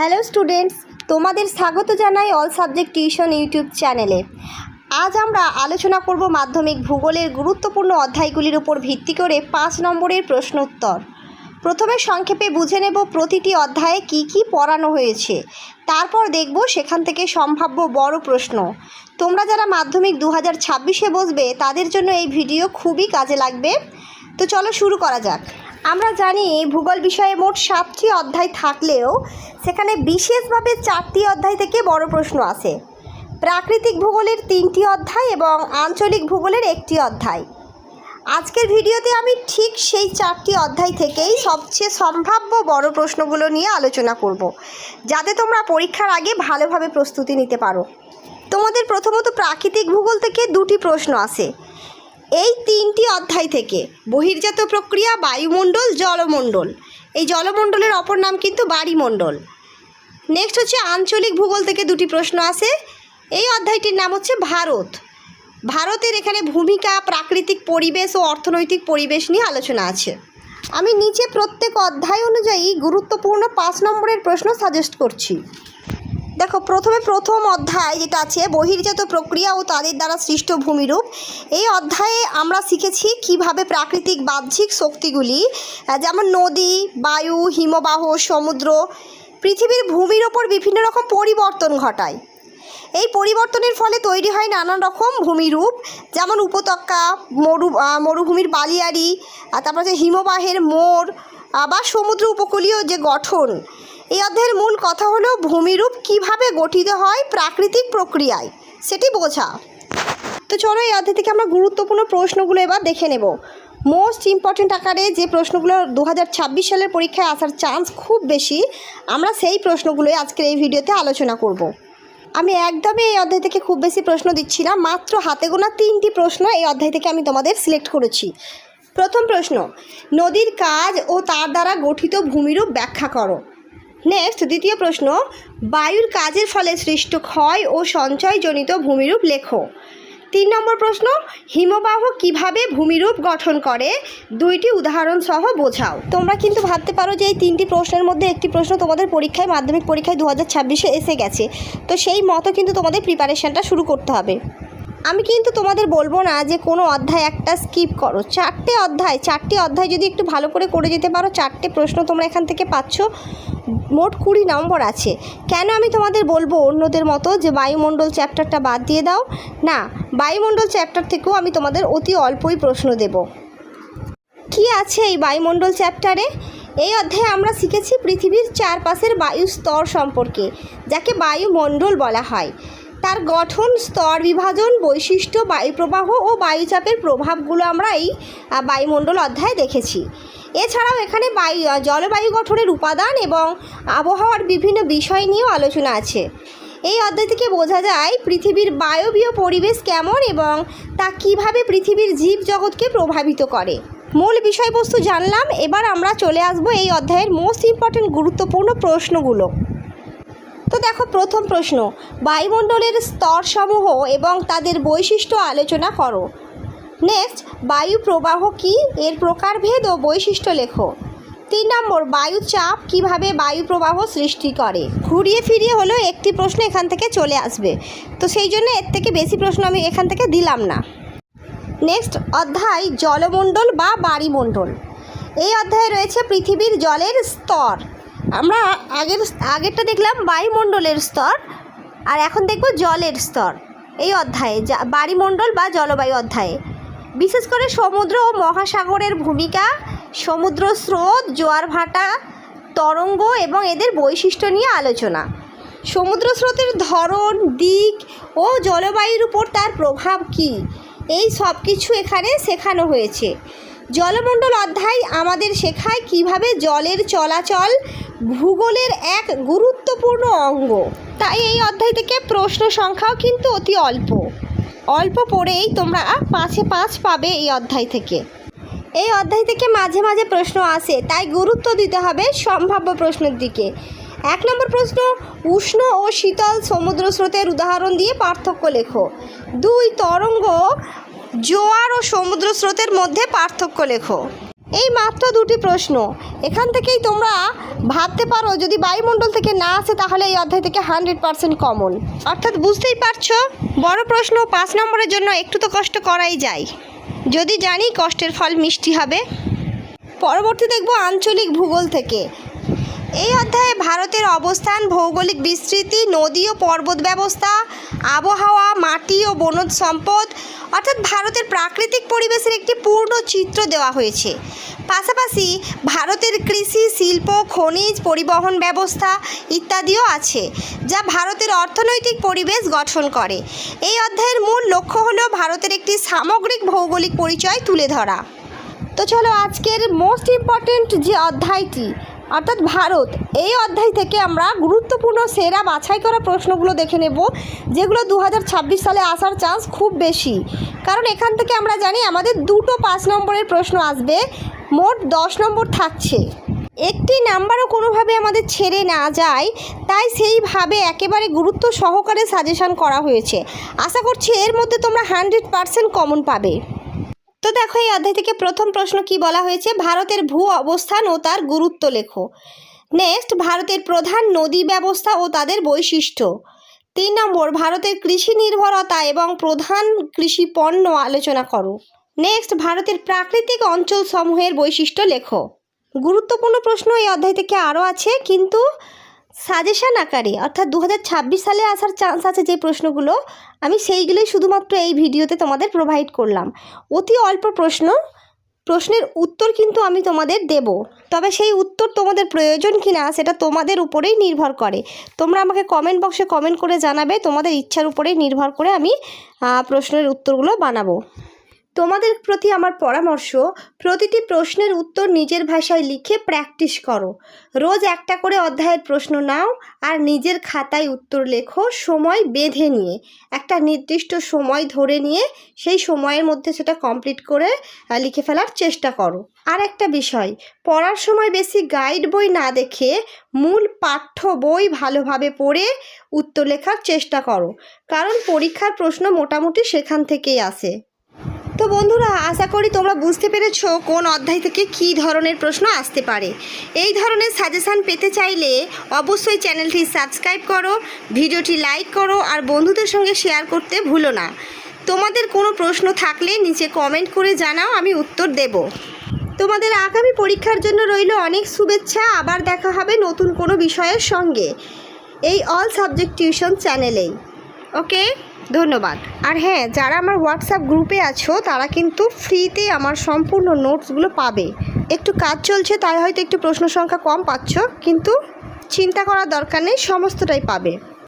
Hello students, তোমাদের স্বাগত জানাই অল সাবজেক্ট টিউশন ইউটিউব চ্যানেলে। আজ আমরা আলোচনা করব মাধ্যমিক ভূগোলের গুরুত্বপূর্ণ অধ্যায়গুলির উপর ভিত্তি করে পাঁচ নম্বরের প্রশ্ন উত্তর প্রথমে সংক্ষেপে বুঝে নেব প্রতিটি অধ্যায়ে কি কি পড়ানো হয়েছে। তারপর দেখব সেখান থেকে সম্ভাব্য বড় প্রশ্ন। তোমরা যারা মাধ্যমিক দু হাজার ছাব্বিশে বসবে, তাদের জন্য এই ভিডিও খুবই কাজে লাগবে। তো চলো শুরু করা যাক। আমরা জানি ভূগোল বিষয়ে মোট সাতটি অধ্যায় থাকলেও সেখানে বিশেষভাবে চারটি অধ্যায় থেকে বড় প্রশ্ন আসে প্রাকৃতিক ভূগোলের তিনটি অধ্যায় এবং আঞ্চলিক ভূগোলের একটি অধ্যায়। আজকের ভিডিওতে আমি ঠিক সেই চারটি অধ্যায় থেকেই সবচেয়ে সম্ভাব্য বড় প্রশ্নগুলো নিয়ে আলোচনা করব, যাতে তোমরা পরীক্ষার আগে ভালোভাবে প্রস্তুতি নিতে পারো। তোমাদের প্রথমত প্রাকৃতিক ভূগোল থেকে দুটি প্রশ্ন আসে এই তিনটি অধ্যায় থেকে বহির্জাত প্রক্রিয়া, বায়ুমণ্ডল, জলমণ্ডল। এই জলমণ্ডলের অপর নাম কিন্তু বাড়িমণ্ডল। নেক্সট হচ্ছে আঞ্চলিক ভূগোল থেকে দুটি প্রশ্ন আসে। এই অধ্যায়টির নাম হচ্ছে ভারত। ভারতের এখানে ভূমিকা, প্রাকৃতিক পরিবেশ ও অর্থনৈতিক পরিবেশ নিয়ে আলোচনা আছে। আমি নিচে প্রত্যেক অধ্যায় অনুযায়ী গুরুত্বপূর্ণ পাঁচ নম্বরের প্রশ্ন সাজেস্ট করছি। দেখো, প্রথমে প্রথম অধ্যায় যেটা আছে, বহির্জাত প্রক্রিয়া ও তাদের দ্বারা সৃষ্ট ভূমিরূপ। এই অধ্যায়ে আমরা শিখেছি কীভাবে প্রাকৃতিক বাহ্যিক শক্তিগুলি যেমন নদী, বায়ু, হিমবাহ, সমুদ্র, পৃথিবীর ভূমির ওপর বিভিন্ন রকম পরিবর্তন ঘটায়। এই পরিবর্তনের ফলে তৈরি হয় নানান রকম ভূমিরূপ, যেমন উপত্যকা, মরু মরুভূমির বালিয়াড়ি, আর তারপর হচ্ছে হিমবাহের মোড় বা সমুদ্র উপকূলীয় যে গঠন এই অধ্যায়ের মূল কথা হলো ভূমিরূপ কীভাবে গঠিত হয় প্রাকৃতিক প্রক্রিয়ায়, সেটি বোঝা। তো চলো এই অধ্যায় থেকে আমরা গুরুত্বপূর্ণ প্রশ্নগুলো এবার দেখে নেব। মোস্ট ইম্পর্ট্যান্ট আকারে যে প্রশ্নগুলো দু হাজার ছাব্বিশ সালের পরীক্ষায় আসার চান্স খুব বেশি, আমরা সেই প্রশ্নগুলোই আজকের এই ভিডিওতে আলোচনা করব। আমি একদমই এই অধ্যায় থেকে খুব বেশি প্রশ্ন দিচ্ছি না, মাত্র হাতে গোনা তিনটি প্রশ্ন এই অধ্যায় থেকে আমি তোমাদের সিলেক্ট করেছি। প্রথম প্রশ্ন, নদীর কাজ ও তার দ্বারা গঠিত ভূমিরূপ ব্যাখ্যা করো। নেক্সট দ্বিতীয় প্রশ্ন, বায়ুর কাজের ফলে সৃষ্ট ক্ষয় ও সঞ্চয়জনিত ভূমিরূপ লেখো। তিন নম্বর প্রশ্ন, হিমবাহ কীভাবে ভূমিরূপ গঠন করে? দুইটি উদাহরণ সহ বোঝাও। তোমরা কিন্তু ভাবতে পারো যে এই তিনটি প্রশ্নের মধ্যে একটি প্রশ্ন তোমাদের পরীক্ষায়, মাধ্যমিক পরীক্ষায় দু হাজার এসে গেছে। তো সেই মতো কিন্তু তোমাদের প্রিপারেশানটা শুরু করতে হবে। আমি কিন্তু তোমাদের বলব না যে কোনো অধ্যায় একটা স্কিপ করো। চারটে অধ্যায় চারটে অধ্যায় যদি একটু ভালো করে করে যেতে পারো, চারটে প্রশ্ন তোমরা এখান থেকে পাচ্ছ। মোট কুড়ি নম্বর আছে। কেন আমি তোমাদের বলব অন্যদের মতো যে বায়ুমণ্ডল চ্যাপ্টারটা বাদ দিয়ে দাও? না, বায়ুমণ্ডল চ্যাপ্টার থেকেও আমি তোমাদের অতি অল্পই প্রশ্ন দেব। কি আছে এই বায়ুমণ্ডল চ্যাপ্টারে? এই অধ্যায়ে আমরা শিখেছি পৃথিবীর চারপাশের বায়ু স্তর সম্পর্কে, যাকে বায়ুমণ্ডল বলা হয়। তার গঠন, স্তর বিভাজন, বৈশিষ্ট্য, বায়ুপ্রবাহ ও বায়ুচাপের প্রভাবগুলো আমরা এই বায়ুমণ্ডল অধ্যায়ে দেখেছি। এছাড়াও এখানে বায়ু জলবায়ু গঠনের উপাদান এবং আবহাওয়ার বিভিন্ন বিষয় নিয়েও আলোচনা আছে। এই অধ্যায় থেকে বোঝা যায় পৃথিবীর বায়বীয় পরিবেশ কেমন এবং তা কীভাবে পৃথিবীর জীবজগৎকে প্রভাবিত করে। মূল বিষয়বস্তু জানলাম, এবার আমরা চলে আসব এই অধ্যায়ের মোস্ট ইম্পর্ট্যান্ট গুরুত্বপূর্ণ প্রশ্নগুলো। দেখো প্রথম প্রশ্ন। বায়ুমণ্ডলের স্তরসমূহ এবং তাদের বৈশিষ্ট্য আলোচনা করো। নেক্সট, বায়ু প্রবাহ কি? এর প্রকারভেদ ও বৈশিষ্ট্য লেখো। তিন নম্বর বায়ু চাপ কীভাবে বায়ু প্রবাহ সৃষ্টি করে? ঘুরিয়ে ফিরিয়ে হলেও একটি প্রশ্ন এখান থেকে চলে আসবে। তো সেই জন্য এর থেকে বেশি প্রশ্ন আমি এখান থেকে দিলাম না। নেক্সট, অধ্যায় জলমণ্ডল বা বাড়িমণ্ডল। এই অধ্যায়ে রয়েছে পৃথিবীর জলের স্তর। আমরা আগের আগেরটা দেখলাম বায়ুমণ্ডলের স্তর, আর এখন দেখব জলের স্তর। এই অধ্যায়ে, যা বাড়িমণ্ডল বা জলবায়ু অধ্যায়ে। বিশেষ করে সমুদ্র ও মহাসাগরের ভূমিকা, সমুদ্র স্রোত, জোয়ার ভাটা, তরঙ্গ এবং এদের বৈশিষ্ট্য নিয়ে আলোচনা। সমুদ্র স্রোতের ধরন, দিক ও জলবায়ুর উপর তার প্রভাব কী? এই সব কিছু এখানে শেখানো হয়েছে। জলমণ্ডল অধ্যায় আমাদের শেখায় কীভাবে জলের চলাচল ভূগোলের এক গুরুত্বপূর্ণ অঙ্গ। তাই এই অধ্যায় থেকে প্রশ্ন সংখ্যাও কিন্তু অতি অল্প। অল্প পড়েই তোমরা পাঁচে পাঁচ পাবে এই অধ্যায় থেকে। এই অধ্যায় থেকে মাঝে মাঝে প্রশ্ন আসে, তাই গুরুত্ব দিতে হবে সম্ভাব্য প্রশ্নের দিকে। এক নম্বর প্রশ্ন, উষ্ণ ও শীতল সমুদ্র স্রোতের উদাহরণ দিয়ে পার্থক্য লেখো। দুই তরঙ্গ জোয়ার ও সমুদ্র স্রোতের মধ্যে পার্থক্য লেখো। এই মাত্র দুটি প্রশ্ন। এখান থেকেই তোমরা ভাবতে পারো, যদি বায়ুমণ্ডল থেকে না আসে তাহলে এই অধ্যায় থেকে হান্ড্রেড পার্সেন্ট কমন। অর্থাৎ বুঝতেই পারছ, বড় প্রশ্ন পাঁচ নম্বরের জন্য একটু তো কষ্ট করাই যায়। যদি জানি কষ্টের ফল মিষ্টি হবে। পরবর্তী দেখব আঞ্চলিক ভূগোল থেকে। এই অধ্যায়ে ভারতের অবস্থান, ভৌগোলিক বিস্তৃতি, নদী ও পর্বত ব্যবস্থা, আবহাওয়া, মাটি ও বনজ সম্পদ, অর্থাৎ ভারতের প্রাকৃতিক পরিবেশের একটি পূর্ণ চিত্র দেওয়া হয়েছে। পাশাপাশি ভারতের কৃষি, শিল্প, খনিজ পরিবহন ব্যবস্থা ইত্যাদিও আছে, যা ভারতের অর্থনৈতিক পরিবেশ গঠন করে। এই অধ্যায়ের মূল লক্ষ্য হলো ভারতের একটি সামগ্রিক ভৌগোলিক পরিচয় তুলে ধরা। তো চলো আজকের মোস্ট ইম্পর্ট্যান্ট যে অধ্যায়টি অর্থাৎ ভারত, এই অধ্যায় থেকে আমরা গুরুত্বপূর্ণ সেরা বাছাই করা প্রশ্নগুলো দেখে নেব, যেগুলো দু হাজার ছাব্বিশ সালে আসার চান্স খুব বেশি। কারণ এখান থেকে আমরা জানি আমাদের দুটো পাঁচ নম্বরের প্রশ্ন আসবে, মোট দশ নম্বর থাকছে। একটি নাম্বারও কোনোভাবে আমাদের ছেড়ে না যায়, তাই সেইভাবে একেবারে গুরুত্ব সহকারে সাজেশন করা হয়েছে। আশা করছি এর মধ্যে তোমরা হান্ড্রেড পারসেন্ট কমন পাবে। তো দেখো, এই অধ্যায় থেকে প্রথম প্রশ্ন কি বলা হয়েছে? ভারতের ভূ অবস্থান ও তার গুরুত্ব লেখো। নেক্সট ভারতের প্রধান নদী ব্যবস্থা ও তাদের বৈশিষ্ট্য। তিন নম্বর, ভারতের কৃষি নির্ভরতা এবং প্রধান কৃষি পণ্য আলোচনা করো। নেক্সট ভারতের প্রাকৃতিক অঞ্চল সমূহের বৈশিষ্ট্য লেখো। গুরুত্বপূর্ণ প্রশ্ন এই অধ্যায় থেকে আরও আছে, কিন্তু সাজেশন আকারে, অর্থাৎ দু হাজার ছাব্বিশ সালে আসার চান্স আছে যে প্রশ্নগুলো, আমি সেইগুলোই শুধুমাত্র এই ভিডিওতে তোমাদের প্রোভাইড করলাম। অতি অল্প প্রশ্ন, প্রশ্নের উত্তর কিন্তু আমি তোমাদের দেব। তবে সেই উত্তর তোমাদের প্রয়োজন কি না সেটা তোমাদের উপরেই নির্ভর করে। তোমরা আমাকে কমেন্ট বক্সে কমেন্ট করে জানাবে, তোমাদের ইচ্ছার উপরেই নির্ভর করে আমি প্রশ্নের উত্তরগুলো বানাবো। তোমাদের প্রতি আমার পরামর্শ, প্রতিটি প্রশ্নের উত্তর নিজের ভাষায় লিখে প্র্যাকটিস করো। রোজ একটা করে অধ্যায়ের প্রশ্ন নাও আর নিজের খাতায় উত্তর লেখো সময় বেঁধে নিয়ে। একটা নির্দিষ্ট সময় ধরে নিয়ে সেই সময়ের মধ্যে সেটা কমপ্লিট করে লিখে ফেলার চেষ্টা করো। আর একটা বিষয়, পড়ার সময় বেশি গাইড বই না দেখে মূল পাঠ্য বই ভালোভাবে পড়ে উত্তর লেখার চেষ্টা করো। কারণ পরীক্ষার প্রশ্ন মোটামুটি সেখান থেকেই আসে। তো বন্ধুরা, আশা করি তোমরা বুঝতে পেরেছ কোন অধ্যায় থেকে কী ধরনের প্রশ্ন আসতে পারে। এই ধরনের সাজেশান পেতে চাইলে অবশ্যই চ্যানেলটি সাবস্ক্রাইব করো, ভিডিওটি লাইক করো আর বন্ধুদের সঙ্গে শেয়ার করতে ভুলো না। তোমাদের কোনো প্রশ্ন থাকলে নিচে কমেন্ট করে জানাও, আমি উত্তর দেব। তোমাদের আগামী পরীক্ষার জন্য রইল অনেক শুভেচ্ছা, আবার দেখা হবে নতুন কোনো বিষয়ের সঙ্গে। এই অল সাবজেক্ট টিউশন চ্যানেলেই ওকে ধন্যবাদ। আর হ্যাঁ যারা আমার হোয়াটসঅ্যাপ গ্রুপে আছো, তারা কিন্তু ফ্রিতে আমার সম্পূর্ণ নোটসগুলো পাবে। একটু কাজ চলছে, তাই হয়তো একটু প্রশ্ন সংখ্যা কম পাচ্ছ, কিন্তু চিন্তা করার দরকার নেই, সমস্তটাই পাবে।